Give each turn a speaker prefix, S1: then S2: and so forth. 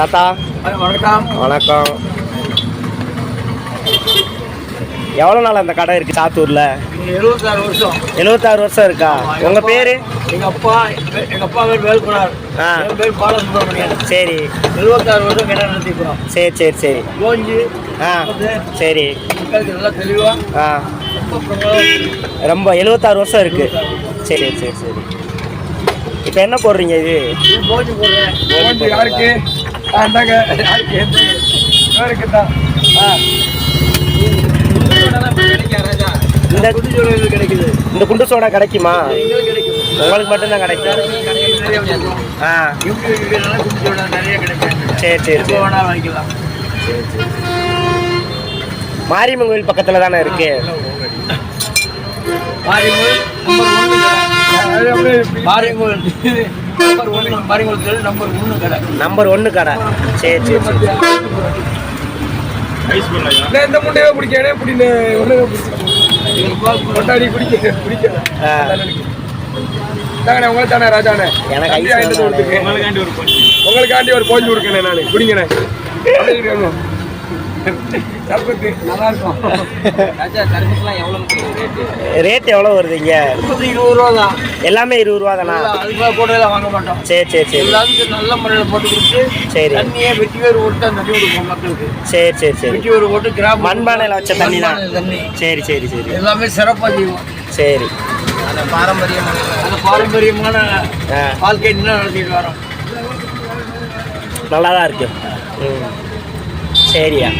S1: தாத்தா.
S2: வணக்கம்.
S1: வணக்கம். எவ்வளோ நாள் அந்த கடை இருக்குது சாத்தூரில்?
S2: எழுபத்தாறு வருஷம்.
S1: எழுபத்தாறு வருஷம் இருக்கா? உங்கள் பேர்?
S2: எங்க அப்பா எங்க அப்பா பேர் வேல்குமார்.
S1: ஆ.
S2: பேர் பாலசுப்ரமணியன்.
S1: சரி.
S2: எழுபத்தாறு வருஷம் கடை நடத்திக்கிறோம்.
S1: சரி சரி சரி.
S2: கோஞ்சி
S1: ஆ சரி.
S2: நல்லா தெளிவா
S1: ஆ.
S2: ரொம்ப
S1: எழுபத்தாறு வருஷம் இருக்குது சரி சரி சரி. இப்போ என்ன போடுறீங்க இது?
S2: கோஞ்சி போடுறேன்.
S1: யாருக்கு?
S2: ராஜா
S1: இந்த
S2: குட்டி சோழ கிடைக்குது.
S1: இந்த குண்டு சோடா கிடைக்குமா? உங்களுக்கு மட்டும்தான் கிடைக்கும்
S2: கிடைக்கும்
S1: ஆ.
S2: நிறைய
S1: சரி சரி
S2: வாங்கிக்கலாம்.
S1: மாரியம்மன் கோயில் பக்கத்தில் தானே இருக்கு?
S2: மாரியம்மன் மாரியம்மன் நம்பர் ஒன்று தெரு நம்பர் ஒன்று கடை.
S1: நம்பர் ஒன்று கடை சரி சரி. சரி
S3: இந்த முட்டையே பிடிக்கவே பிடின்னு கொண்டாடி பிடிக்க பிடிக்க
S1: ஆ.
S3: தாங்கண்ணே உங்களுக்கு தானே ராஜாண்ணே
S1: எனக்கு
S3: உங்களுக்காண்டி ஒரு கோஞ்சு கொடுக்கணே நான். குடிங்கண்ணே
S1: ரேட் எவ்வளோ வருதுங்க
S2: முப்பத்தி இருபது ரூபா தான்
S1: எல்லாமே இருபது ரூபா தானா
S2: அதுக்கு போட்டதெல்லாம் வாங்க மாட்டோம்.
S1: சரி சரி சரி.
S2: எல்லாத்துக்கும் நல்ல முறையில் போட்டு கொடுத்து
S1: சரி.
S2: தண்ணியே வெட்டி வேறு போட்டு தான் தண்ணி கொடுப்போம் மக்களுக்கு.
S1: சரி சரி சரி.
S2: வெட்டி வேறு போட்டு கிராம
S1: மண்பானையில் வச்ச தண்ணி தான்.
S2: தண்ணி.
S1: சரி சரி சரி.
S2: எல்லாமே சிறப்பாக செய்வோம்.
S1: சரி.
S2: அந்த பாரம்பரியமான அந்த பாரம்பரியமான வாழ்க்கை இன்னும் நடத்திட்டு வரோம்.
S1: நல்லா தான் இருக்கு. ம். séria